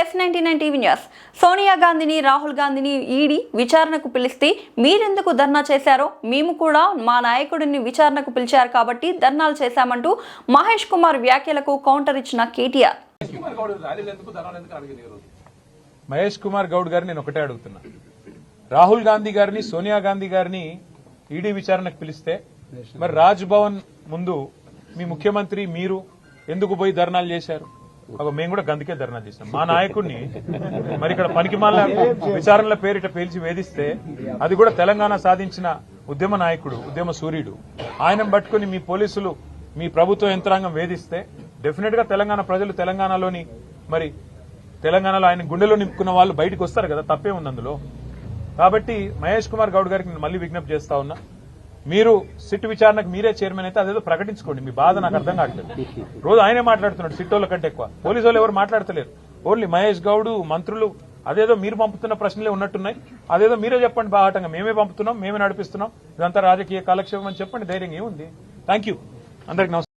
S ninety nine TV news. Sonia గాంధీని రాహుల్ గాంధీని ED విచారణకు పిలిస్తే మీరెందుకు ధర్నా చేశారో? మేము కూడా మా నాయకుడిని విచారణకు పిలిచారు కాబట్టి ధర్నాలు చేశామంటూ మహేష్ కుమార్ వ్యాఖ్యలకు కౌంటర్ ఇచ్చిన కేటీఆర్. మహేష్ కుమార్ గౌడ్ గారిని నేను ఒకటే అడుగుతున్నా. రాహుల్ గాంధీ గారిని సోనియా గాంధీ గారిని ఈడీ విచారణకు పిలిస్తే మరి రాజ్ భవన్ ముందు మీ ముఖ్యమంత్రి మీరు ఎందుకు పోయి ధర్నాలు చేశారు? మేము కూడా గందుకే ధర్నా చేసినాం. మా నాయకుడిని మరి ఇక్కడ పనికిమాల విచారణల పేరిట పేల్చి వేధిస్తే అది కూడా తెలంగాణ సాధించిన ఉద్యమ నాయకుడు ఉద్యమ సూర్యుడు. ఆయన పట్టుకుని మీ పోలీసులు మీ ప్రభుత్వ యంత్రాంగం వేధిస్తే డెఫినెట్గా తెలంగాణ ప్రజలు తెలంగాణలోని మరి తెలంగాణలో ఆయన గుండెలో నింపుకున్న వాళ్ళు బయటకు వస్తారు కదా తప్పే ఉంది అందులో. కాబట్టి మహేష్ కుమార్ గౌడ్ గారికి నేను మళ్ళీ విజ్ఞప్తి చేస్తా ఉన్నా. మీరు సిట్ విచారణకు మీరే చైర్మన్ అయితే అదేదో ప్రకటించుకోండి. మీ బాధ నాకు అర్థం కావట్లేదు. రోజు ఆయనే మాట్లాడుతున్నాడు సిట్ వాళ్ళ కంటే ఎక్కువ. పోలీసు వాళ్ళు ఎవరు మాట్లాడతలేరు. ఓన్లీ మహేష్ గౌడ్ మంత్రులు అదేదో మీరు పంపుతున్న ప్రశ్నలే ఉన్నట్టున్నాయి. అదేదో మీరే చెప్పండి బాహాటంగా. మేమే పంపుతున్నాం మేమే నడిపిస్తున్నాం. ఇదంతా రాజకీయ కాలక్షేపం అని చెప్పండి ధైర్యం ఏముంది? థ్యాంక్ యూ అందరికి నమస్కారం.